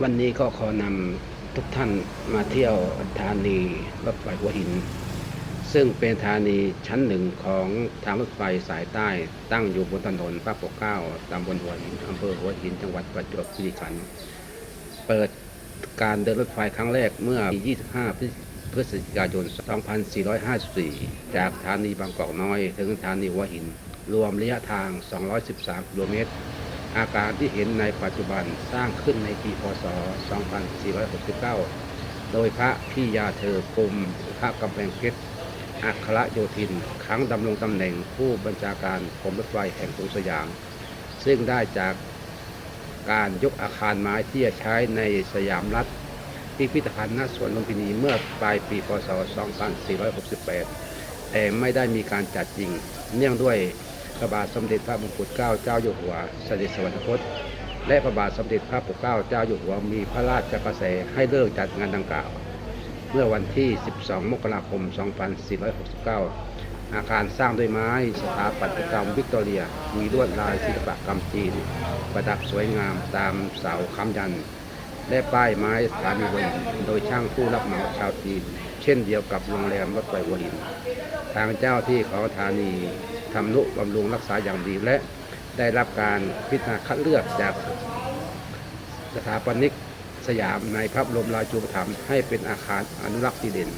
วันนี้ก็ขอนำทุกท่านมาเที่ยวธานีรถไฟหัวหิน ซึ่งเป็นธานีชั้นหนึ่งของทางรถไฟสายใต้ตั้งอยู่บนถนนพระปกเก้าตำบลหัวหินอำเภอหัวหินจังหวัดประจวบคีรีขันธ์เปิดการเดินรถไฟครั้งแรกเมื่อ 25 พฤศจิกายน 2454 จากสถานีบางกอกน้อย ถึงสถานีหัวหิน รวมระยะทาง 213 กิโลเมตร อาการที่เห็นในปัจจุบันสร้างขึ้นในปีพศ 2469 โดยพระพี่ยาเธอกรมพระกำแพงเพชรอัครโยธินครั้งดำรงตำแหน่งผู้บัญชาการกรมรถไฟแห่งกรุงสยาม ซึ่งได้จากการยกอาคารไม้ที่จะใช้ในสยามรัฐพิพิธภัณฑ์ณสวนลุมพินีเมื่อปลายปีพศ 2468 แต่ไม่ได้มีการจัดจริง เนื่องด้วย พระบาทสมเด็จพระมงกุฎเกล้าเจ้าอยู่หัวเสด็จสวรรคต และพระบาทสมเด็จพระปกเกล้าเจ้าอยู่หัวมีพระราชกระแสให้เลิกจัดงานดังกล่าว เมื่อวันที่ 12 มกราคม 2469 อาคารสร้างด้วยไม้สถาปัตยกรรมวิกตอเรีย มีลวดลายศิลปกรรมจีน ประดับสวยงามตามเสาค้ำยัน และป้ายไม้สถานีวหินโดยช่างผู้รับเหมาชาวจีน เช่นเดียวกับโรงแรมรถไฟวหิน ทางเจ้าที่ของสถานี ทำนุบำรุงรักษาอย่างดีและได้รับการพิจารณาคัดเลือกจากสถาปนิกสยามในพระบรมราชูปถัมภ์ให้เป็นอาคารอนุรักษ์ดีเด่น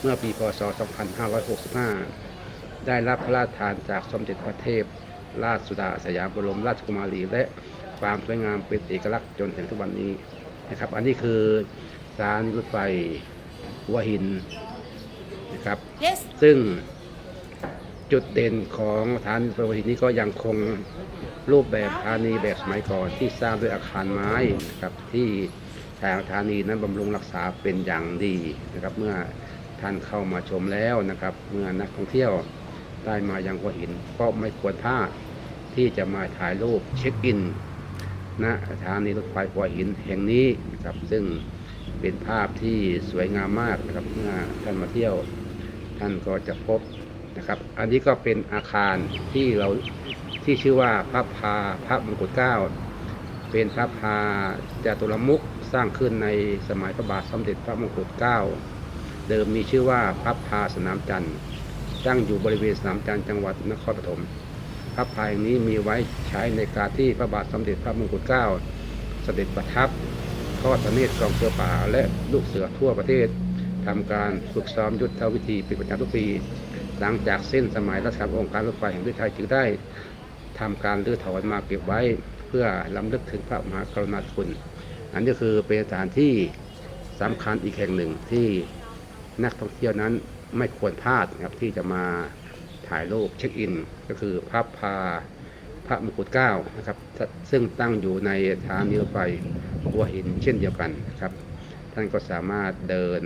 เมื่อปีพศ 2565 ได้รับพระราชทานจากสมเด็จพระเทพ ราชสุดาสยามบรมราชกุมารีและความสวยงามเป็นเอกลักษณ์จนถึงทุกวันนี้นะครับ อันนี้คือสถานีรถไฟหัวหินนะครับ Yes ซึ่ง จุดเด่นของสถานีรถไฟหัวหินนี้ก็ยังคงรูปแบบสถานีแบบสมัยก่อนที่สร้างด้วยอาคารไม้นะครับที่ทางสถานีนั้นบำรุงรักษาเป็นอย่างดีนะครับ เมื่อท่านเข้ามาชมแล้วนะครับ เมื่อนักท่องเที่ยวได้มายังหัวหินก็ไม่ควรพลาดที่จะมาถ่ายรูปเช็คอินณสถานีรถไฟหัวหินแห่งนี้นะครับ ซึ่งเป็นภาพที่สวยงามมากนะครับเมื่อท่านมาเที่ยว ท่านก็จะพบ นะครับ อันนี้ก็เป็นอาคารที่เราที่ชื่อว่าพระพาพระมงกุฎเกล้าเป็นพระพาจตุรมุขสร้างขึ้นในสมัยพระบาทสมเด็จพระมงกุฎเกล้าเดิมมีชื่อว่าพระพาสนามจันทร์ตั้งอยู่บริเวณสนามจันทร์จังหวัดนครปฐมพระพาแห่งนี้มีไว้ใช้ในการที่พระบาทสมเด็จพระมงกุฎเกล้าเสด็จประทับทอดพระเนตรกองเสือป่าและลูกเสือทั่วประเทศทำการฝึกซ้อมยุทธวิธีเป็นประจำทุกปี หลังจากเส้นสมัยรัชกาลองค์การรถไฟแห่งประเทศไทยจึงได้ทำการรื้อถอนมาเก็บไว้เพื่อล้ำลึกถึงพระมหากรุณาธิคุณอันนี้คือเป็นสถานที่สำคัญอีกแห่งหนึ่งที่นักท่องเที่ยวนั้นไม่ควรพลาดนะครับที่จะมาถ่ายรูปเช็คอิน ก็คือพระพาพระมงกุฎเกล้านะครับซึ่งตั้งอยู่ในสถานีรถไฟหัวหินเช่นเดียวกันนะครับ ท่านก็สามารถเดิน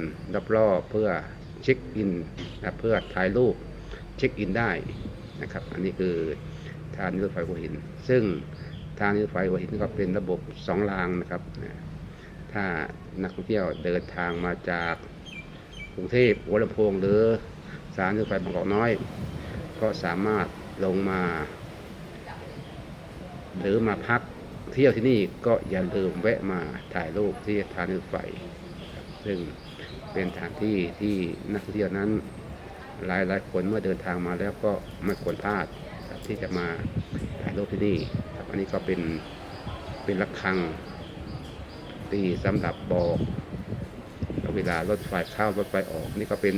รอบๆเพื่อ เช็คอินนะเพื่อถ่ายรูปเช็คอินได้นะครับ อันนี้คือทางรถไฟหัวหิน ซึ่งทางรถไฟหัวหินก็เป็นระบบสองรางนะครับ ถ้านักท่องเที่ยวเดินทางมาจากกรุงเทพหัวลำโพงหรือสถารรถไฟบางกอกน้อย ก็สามารถลงมา หรือมาพักเที่ยวที่นี่ก็อย่าลืมแวะมาถ่ายรูปที่สถานรถไฟ ซึ่ง เป็นสถานที่ที่นักท่องเที่ยวนั้น หลายหลายคนเมื่อเดินทางมาแล้วก็ไม่ควรพลาดที่จะมาถ่ายรูปที่นี่ครับอันนี้ก็เป็นเป็นระฆังที่สำหรับบอกเวลารถไฟเข้ารถไฟออก นี่ก็เป็น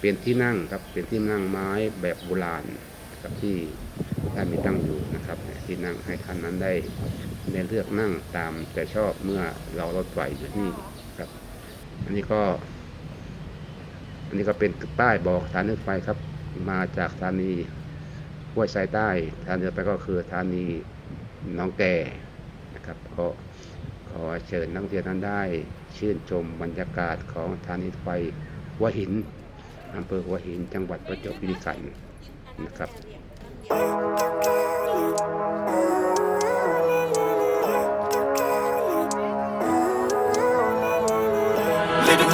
เป็นที่นั่งครับเป็นที่นั่งไม้แบบโบราณครับที่ท่านมีตั้งอยู่นะครับที่นั่งให้ท่านนั้นได้ได้เลือกนั่งตามใจชอบเมื่อเรารถไฟอยู่ที่นี่ อันนี้ก็ อันนี้ก็เป็นป้ายบอกสถานีรถไฟครับ มาจากสถานีห้วยทรายใต้สถานีรถไฟก็คือสถานีน้องแก่นะครับก็ขอเชิญนักท่องเที่ยวนั้นได้ ชื่นชมบรรยากาศของสถานีรถไฟหัวหินอำเภอหัวหินจังหวัดประจวบคีรีขันธ์นะครับ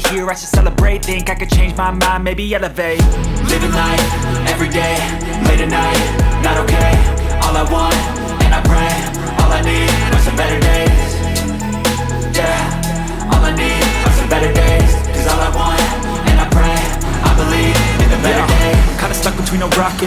hear, I should celebrate. Think I could change my mind, maybe elevate. Living life, every day, late at night Not okay, all I want, and I pray